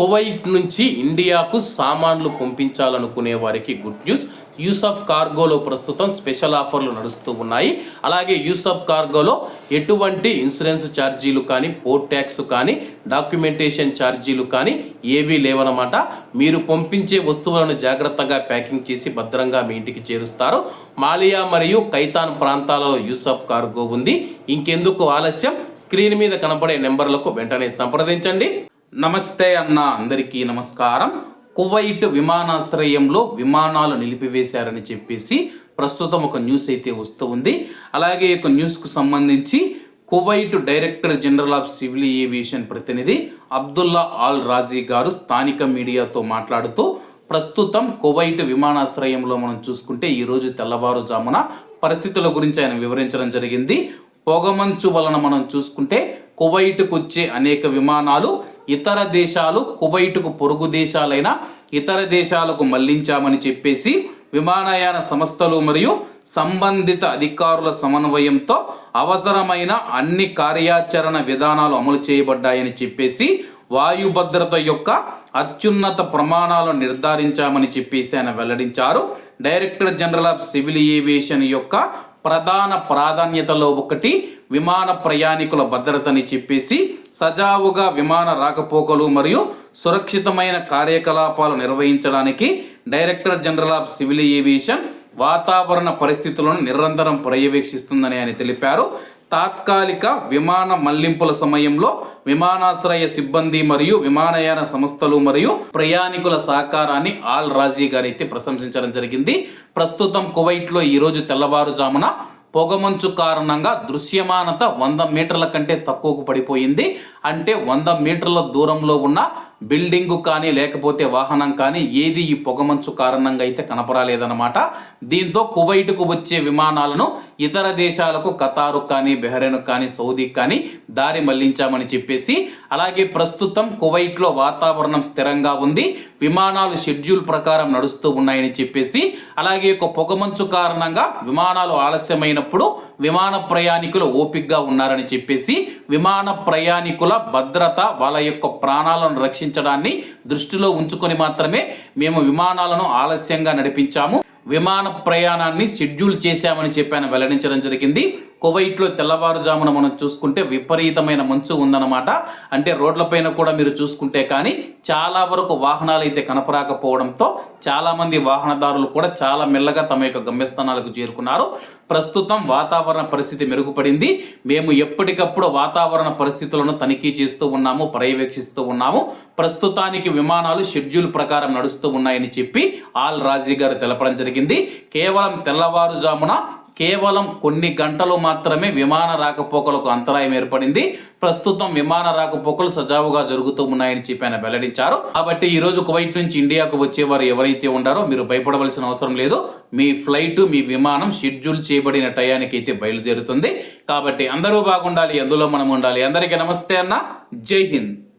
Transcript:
Kuwait నుంచి ఇండియాకు సామాన్లు పంపించాలనుకునే వారికి గుడ్ న్యూస్. యూసఫ్ కార్గోలో ప్రస్తుతం స్పెషల్ ఆఫర్లు నడుస్తూ ఉన్నాయి. అలాగే యూసఫ్ కార్గోలో ఎటువంటి ఇన్సూరెన్స్ ఛార్జీలు కానీ పోర్ట్ ట్యాక్స్ కానీ డాక్యుమెంటేషన్ ఛార్జీలు కానీ ఏవీ లేవనమాట మీరు పంపించే వస్తువులను జాగ్రత్తగా ప్యాకింగ్ చేసి భద్రంగా మీ ఇంటికి చేరుస్తారు. మాలియా మరియు కైతాన్ ప్రాంతాలలో యూసఫ్ కార్గో ఉంది. ఇంకెందుకు ఆలస్యం? స్క్రీన్ మీద కనబడే నెంబర్లకు వెంటనే సంప్రదించండి. నమస్తే అన్న అందరికీ నమస్కారం. కువైట్ విమానాశ్రయంలో విమానాలు నిలిపివేశారని చెప్పేసి ప్రస్తుతం ఒక న్యూస్ అయితే వస్తూ ఉంది. అలాగే ఈ న్యూస్కు సంబంధించి Kuwait director general of civil aviation ప్రతినిధి అబ్దుల్లా ఆల్ రాజీ గారు స్థానిక మీడియాతో మాట్లాడుతూ ప్రస్తుతం కువైట్ విమానాశ్రయంలో మనం చూసుకుంటే ఈరోజు తెల్లవారుజామున పరిస్థితుల గురించి ఆయన వివరించడం జరిగింది. పొగమంచు వలన మనం చూసుకుంటే కువైట్కు వచ్చే అనేక విమానాలు ఇతర దేశాలు కువైట్కు పొరుగు దేశాలైన ఇతర దేశాలకు మళ్ళించామని చెప్పేసి విమానయాన సంస్థలు మరియు సంబంధిత అధికారుల సమన్వయంతో అవసరమైన అన్ని కార్యాచరణ విధానాలు అమలు చేయబడ్డాయని చెప్పేసి వాయు భద్రత యొక్క అత్యున్నత ప్రమాణాలను నిర్ధారించామని చెప్పేసి ఆయన వెల్లడించారు. Director general of civil aviation యొక్క ప్రధాన ప్రాధాన్యతలో ఒకటి విమాన ప్రయాణికుల భద్రతని చెప్పేసి సజావుగా విమాన రాకపోకలు మరియు సురక్షితమైన కార్యకలాపాలు నిర్వహించడానికి director general of civil aviation వాతావరణ పరిస్థితులను నిరంతరం పర్యవేక్షిస్తుందని ఆయన తెలిపారు. తాత్కాలిక విమాన మళ్ళింపుల సమయంలో విమానాశ్రయ సిబ్బంది మరియు విమానయాన సంస్థలు మరియు ప్రయాణికుల సహకారాన్ని ఆల్ రాజీ గారు అయితే ప్రశంసించడం జరిగింది. ప్రస్తుతం కువైట్లో ఈరోజు తెల్లవారుజామున పొగమంచు కారణంగా దృశ్యమానత వంద మీటర్ల కంటే తక్కువకు పడిపోయింది. అంటే వంద మీటర్ల దూరంలో ఉన్న బిల్డింగు కానీ లేకపోతే వాహనం కానీ ఏది ఈ పొగమంచు కారణంగా అయితే కనపరాలేదన్నమాట. దీంతో కువైట్కు వచ్చే విమానాలను ఇతర దేశాలకు ఖతారు కానీ బెహ్రెన్ కానీ సౌదీ కానీ దారి మళ్ళించామని చెప్పేసి అలాగే ప్రస్తుతం కువైట్లో వాతావరణం స్థిరంగా ఉంది. విమానాలు షెడ్యూల్ ప్రకారం నడుస్తూ ఉన్నాయని చెప్పేసి అలాగే ఒక పొగమంచు కారణంగా విమానాలు ఆలస్యమైనప్పుడు విమాన ప్రయాణికులు ఓపిక్గా ఉన్నారని చెప్పేసి విమాన ప్రయాణికుల భద్రత వాళ్ళ యొక్క ప్రాణాలను రక్షించడాన్ని దృష్టిలో ఉంచుకొని మాత్రమే మేము విమానాలను ఆలస్యంగా నడిపించాము. విమాన ప్రయాణాన్ని షెడ్యూల్ చేశామని చెప్పాను వెల్లడించడం జరిగింది. కువైట్లో తెల్లవారుజామున మనం చూసుకుంటే విపరీతమైన మంచు ఉందన్నమాట. అంటే రోడ్లపైన కూడా మీరు చూసుకుంటే కానీ చాలా వరకు వాహనాలు అయితే కనపరాకపోవడంతో చాలామంది వాహనదారులు కూడా చాలా మెల్లగా తమ యొక్క గమ్యస్థానాలకు చేరుకున్నారు. ప్రస్తుతం వాతావరణ పరిస్థితి మెరుగుపడింది. మేము ఎప్పటికప్పుడు వాతావరణ పరిస్థితులను తనిఖీ చేస్తూ ఉన్నాము పర్యవేక్షిస్తూ ఉన్నాము. ప్రస్తుతానికి విమానాలు షెడ్యూల్ ప్రకారం నడుస్తూ ఉన్నాయని చెప్పి ఆల్ రాజీ గారు తెలపడం జరిగింది. కేవలం తెల్లవారుజామున కేవలం కొన్ని గంటలు మాత్రమే విమాన రాకపోకలకు అంతరాయం ఏర్పడింది. ప్రస్తుతం విమాన రాకపోకలు సజావుగా జరుగుతూ ఉన్నాయని చెప్పి ఆయన వెల్లడించారు. కాబట్టి ఈ రోజు కువైట్ నుంచి ఇండియాకు వచ్చేవారు ఎవరైతే ఉండారో మీరు భయపడవలసిన అవసరం లేదు. మీ ఫ్లైట్ మీ విమానం షెడ్యూల్ చేయబడిన టయానికి అయితే బయలుదేరుతుంది. కాబట్టి అందరూ బాగుండాలి అందులో మనం ఉండాలి. అందరికీ నమస్తే అన్న. జై హింద్.